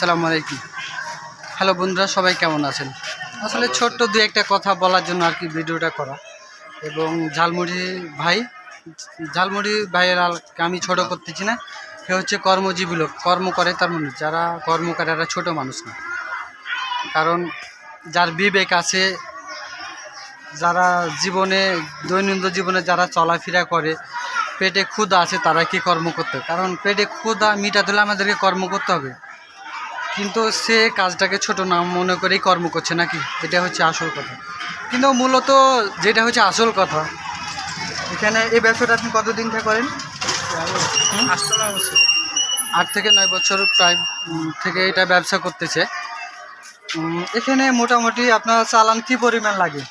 সালামু আলাইকুম। হ্যালো বন্ধুরা, সবাই কেমন আছেন? আসলে ছোট্ট দু একটা কথা বলার জন্য আর কি ভিডিওটা করা। এবং ঝালমুড়ি ভাই, ঝালমুড়ি ভাইয়ের আমি ছোট করতেছি না, সে হচ্ছে কর্মজীবী লোক, কর্ম করে তার মানুষ যারা কর্ম করে তারা ছোটো মানুষ না। কারণ যার বিবেক আছে, যারা জীবনে, দৈনন্দিন জীবনে যারা চলাফেরা করে, পেটে ক্ষুধা আছে তারা কি কর্ম করতে? কারণ পেটে ক্ষুধা মিটাতে হলে আমাদেরকে কর্ম করতে হবে। কিন্তু সে কাজটাকে ছোট না মনে করেই কর্ম করছে নাকি? এটা হচ্ছে আসল কথা। কিন্তু মূলত যেটা হচ্ছে আসল কথা এখানে এই ব্যবসাটা আপনি কতদিন থেকে করেন? আট থেকে নয় বছর। প্রায় থেকে এটা ব্যবসা করতেছে। এখানে মোটামুটি আপনার চালান কি পরিমাণ লাগে?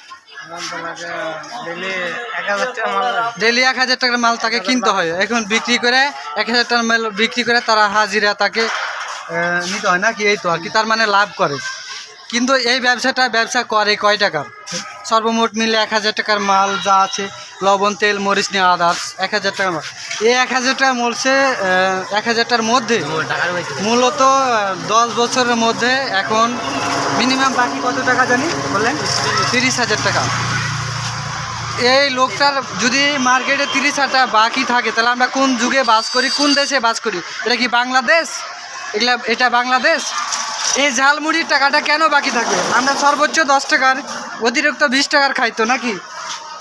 ডেলি এক হাজার টাকার মাল তাকে কিনতে হয়। এখন বিক্রি করে এক হাজার টাকার মাল বিক্রি করে তারা হাজিরা তাকে নিতে হয় না কি এই তো আর কি, তার মানে লাভ করে। কিন্তু এই ব্যবসাটা ব্যবসা করে কয় টাকার? সর্বমোট মিলে এক হাজার টাকার মাল যা আছে, লবণ, তেল, মরিচ নিয়ে আদার্স এক হাজার টাকার মাল। এই এক হাজার টাকা মরছে এক হাজারটার মধ্যে। মূলত দশ বছরের মধ্যে এখন মিনিমাম বাকি কত টাকা জানি? বললেন? তিরিশ হাজার টাকা। এই লোকটার যদি মার্কেটে তিরিশ হাজার টাকা বাকি থাকে, তাহলে আমরা কোন যুগে বাস করি, কোন দেশে বাস করি? এটা কি বাংলাদেশ? এগুলা এটা বাংলাদেশ? এই ঝালমুড়ির টাকাটা কেন বাকি থাকবে? আমরা সর্বোচ্চ দশ টাকার অতিরিক্ত বিশ টাকার খাইতো নাকি?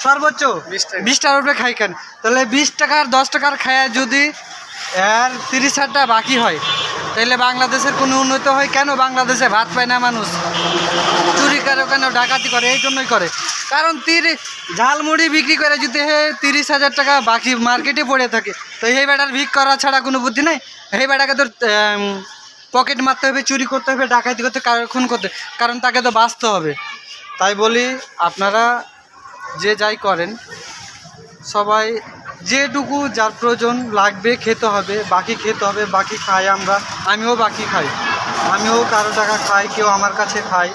সর্বোচ্চ? 20 টাকা। বিশ টাকার উপরে খাই কেন? তাহলে বিশ টাকার দশ টাকার খায় যদি এর তিরিশ হাজার টাকা বাকি হয় তাহলে বাংলাদেশের কোনো উন্নত হয়? কেন বাংলাদেশে ভাত পায় না মানুষ? চুরি করে কেন ডাকাতি করে? এই জন্যই করে। কারণ তিরিশ ঝালমুড়ি বিক্রি করে যদি হে তিরিশ হাজার টাকা বাকি মার্কেটে পড়ে থাকে, তো এই বেটার ভিক করা ছাড়া কোনো বুদ্ধি নাই? এই বেটাকে তোর পকেট মারতে হবে, চুরি করতে হবে, ডাকাতি করতে, কার- খুন করতে কারণ তাকে তো বাঁচতে হবে। তাই বলি, আপনারা যে যাই করেন, সবাই যেটুকু যার প্রয়োজন লাগবে খেতে হবে, বাকি খেতে হবে, বাকি খাই আমরা, আমিও বাকি খাই। আমিও কারও টাকা খাই, কেউ আমার কাছে খাই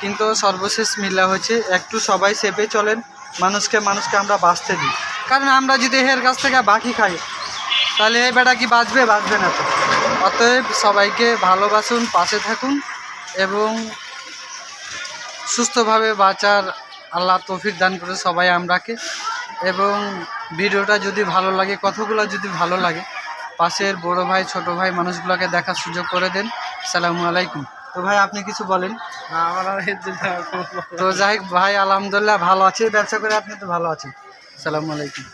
কিন্তু সর্বশেষ মিলা হচ্ছে একটু সবাই সেপে চলেন, মানুষকে মানুষকে আমরা বাঁচতে দিই। কারণ আমরা যদি এর কাছ থেকে বাকি খাই, তাহলে এই বেটা কি বাঁচবে? বাঁচবে না তো। অতএব সবাইকে ভালোবাসুন, পাশে থাকুন এবং সুস্থভাবে বাঁচার আল্লাহ তৌফিক দান করে সবাই আমরাকে। এবং ভিডিওটা যদি ভালো লাগে, কথাগুলো যদি ভালো লাগে, পাশের বড় ভাই, ছোট ভাই মানুষগুলোকে দেখার সুযোগ করে দেন। সালামু আলাইকুম। তো ভাই আপনি কিছু বলেন। তো যাই ভাই আলহামদুলিল্লাহ ভালো আছে। ব্যবসা করে আপনি তো ভালো আছেন। সালামু আলাইকুম।